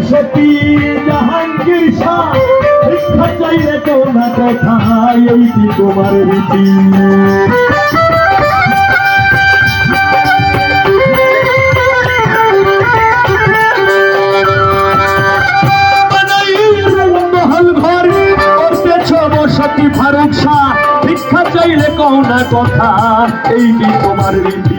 করতেছ বসতি জাহাঙ্গীর শাহ। শিক্ষা চাইলে কেউ না কথা এই কি তোমার রীতি? বসতি ফারুক শাহ। শিক্ষা চাইলে কও কথা এই তোমার রীতি?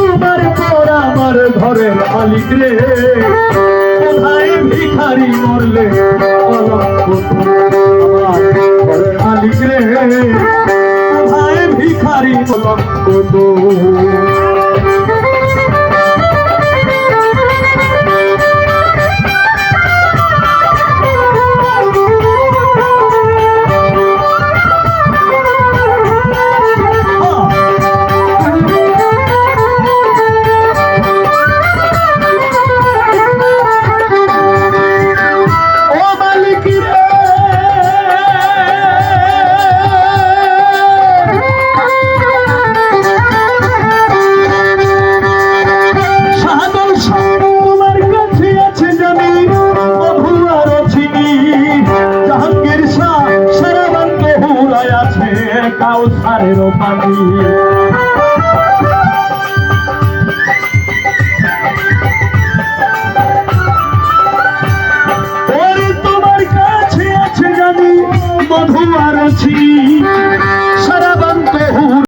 ঘরের মালিক রে। কোথায় ভিখারি মরলে? ঘরের মালিক রে। কোথায় ভিখারি কলঙ্ক হুলায় আছে কাউসারেরও পানি তোমার কাছে আছে জানি মধু আর